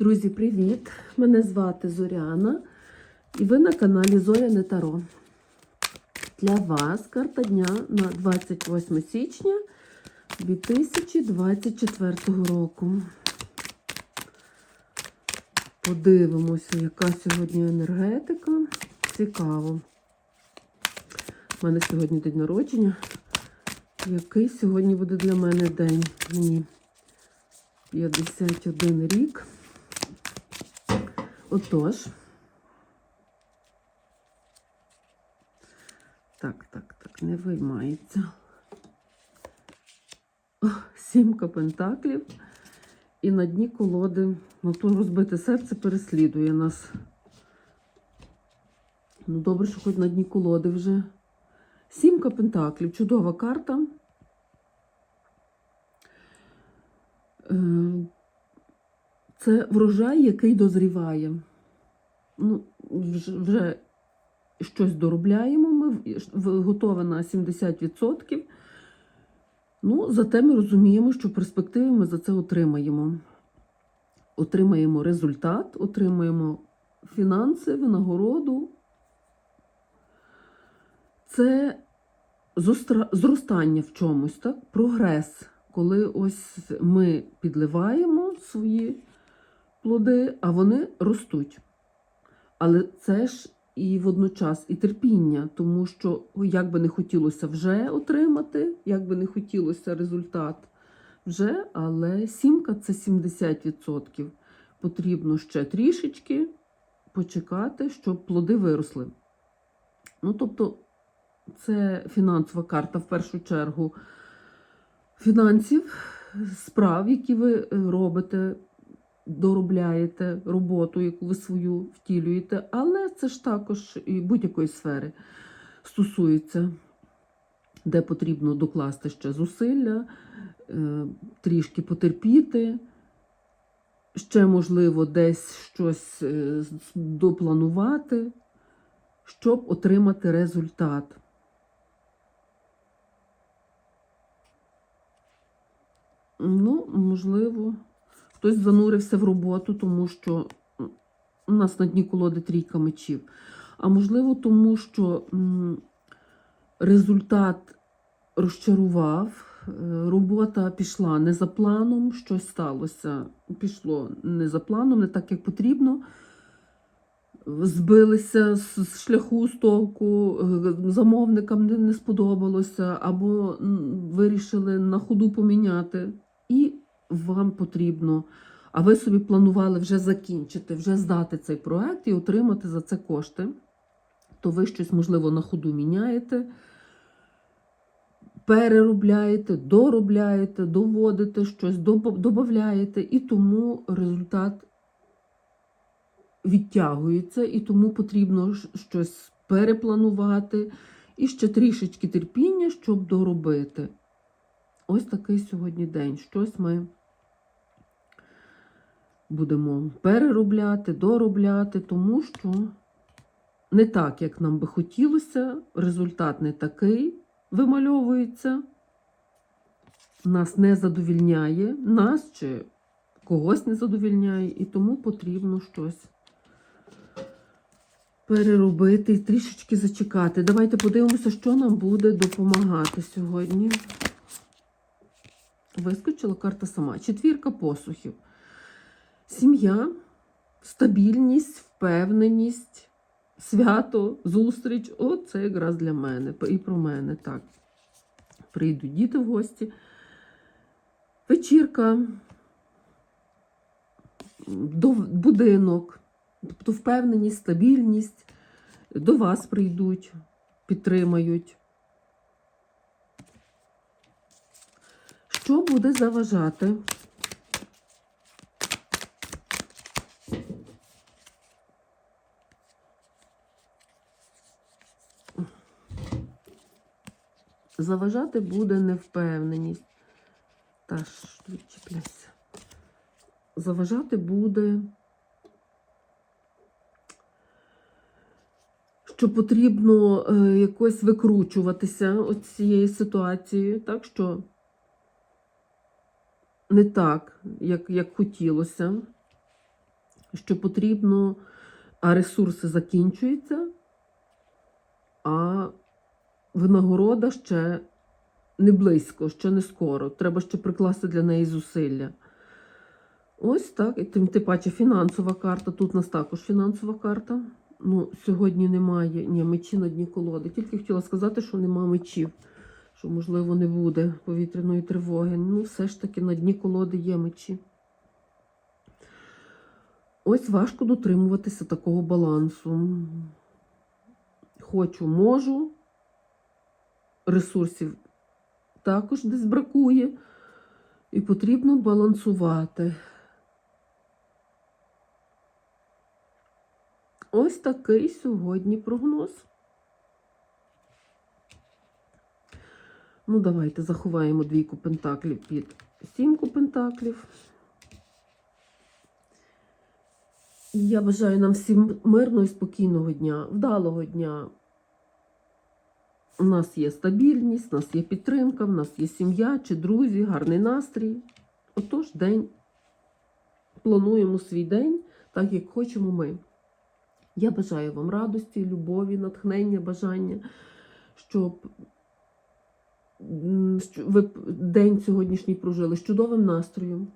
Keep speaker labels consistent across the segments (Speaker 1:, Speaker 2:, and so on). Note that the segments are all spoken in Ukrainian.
Speaker 1: Друзі, привіт! Мене звати Зоряна, і ви на каналі Зоряне Таро. Для вас карта дня на 28 січня 2024 року. Подивимося, яка сьогодні енергетика. Цікаво. У мене сьогодні день народження. Який сьогодні буде для мене день? Мені 51 рік. Отож. Так, так, так, не виймається. Сімка пентаклів. І на дні колоди, ну то розбите серце переслідує нас. Ну, добре, що хоч на дні колоди вже. Сімка пентаклів, чудова карта. Це врожай, який дозріває. Ну, вже, щось доробляємо, ми готове на 70%. Ну, зате ми розуміємо, що в перспективі ми за це отримаємо. Отримаємо результат, отримаємо фінанси, винагороду. Це зростання в чомусь, так? прогрес. Коли ось ми підливаємо свої плоди, а вони ростуть. Але це ж і водночас і терпіння, тому що як би не хотілося вже отримати, як би не хотілося результат вже, але сімка це 70%. Потрібно ще трішечки почекати, щоб плоди виросли. Ну, тобто, це фінансова карта в першу чергу фінансів, справ, які ви е, робите, доробляєте роботу, яку ви свою втілюєте, але це ж також і будь-якої сфери стосується, де потрібно докласти ще зусилля, е, трішки потерпіти. Ще, можливо, десь щось е, допланувати, щоб отримати результат. Ну, можливо, хтось занурився в роботу, тому що у нас на дні колоди трійка мечів. А можливо, тому що результат розчарував, е, робота пішла не за планом, щось сталося. Пішло не за планом, не так, як потрібно. Збилися з шляху з толку, е, замовникам не сподобалося, або вирішили на ходу поміняти. Вам потрібно, а ви собі планували вже закінчити, вже здати цей проект і отримати за це кошти, то ви щось, можливо, на ходу міняєте, переробляєте, доробляєте, доводите щось, додаєте, і тому результат відтягується, і тому потрібно щось перепланувати і ще трішечки терпіння, щоб доробити. Ось такий сьогодні день. Щось ми будемо переробляти, доробляти, тому що не так, як нам би хотілося, результат не такий вимальовується, нас не задовільняє, нас чи когось не задовільняє, і тому потрібно щось переробити і трішечки зачекати. Давайте подивимося, що нам буде допомагати сьогодні. Вискочила карта сама. Четвірка посухів. Сім'я, стабільність, впевненість, свято, зустріч. О, це якраз для мене. І про мене. Так. Прийдуть діти в гості. Вечірка, будинок, тобто впевненість, стабільність. До вас прийдуть, підтримають. Що буде заважати? Заважати буде невпевненість. Та ж відчіпляйся. Заважати буде, що потрібно е, якось викручуватися от цієї ситуації, так що не так, як, як хотілося. що потрібно, а ресурси закінчуються, а винагорода ще не близько, ще не скоро. Треба ще прикласти для неї зусилля. Ось так. І тим тим паче фінансова карта. Тут у нас також фінансова карта. Ну, сьогодні немає ні, мечі на дні колоди. Тільки хотіла сказати, що нема мечів, що, можливо, не буде повітряної тривоги. Ну, все ж таки на дні колоди є мечі. Ось важко дотримуватися такого балансу. Хочу, можу. Ресурсів також десь бракує. І потрібно балансувати. Ось такий сьогодні прогноз. Ну, давайте заховаємо двійку пентаклів під сімку пентаклів. Я бажаю нам всім мирного і спокійного дня, вдалого дня. У нас є стабільність, у нас є підтримка, в нас є сім'я чи друзі, гарний настрій. Отож, день. Плануємо свій день так, як хочемо ми. Я бажаю вам радості, любові, натхнення, бажання, щоб ви день сьогоднішній прожили з чудовим настроєм,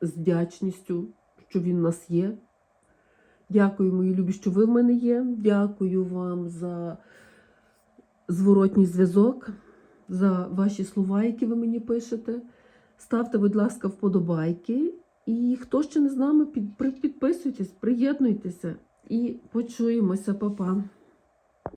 Speaker 1: з вдячністю, що він у нас є. Дякую, мої любі, що ви в мене є. Дякую вам за зворотній зв'язок, за ваші слова, які ви мені пишете. Ставте, будь ласка, вподобайки. І хто ще не з нами, під- підписуйтесь, приєднуйтеся і почуємося, Па-па.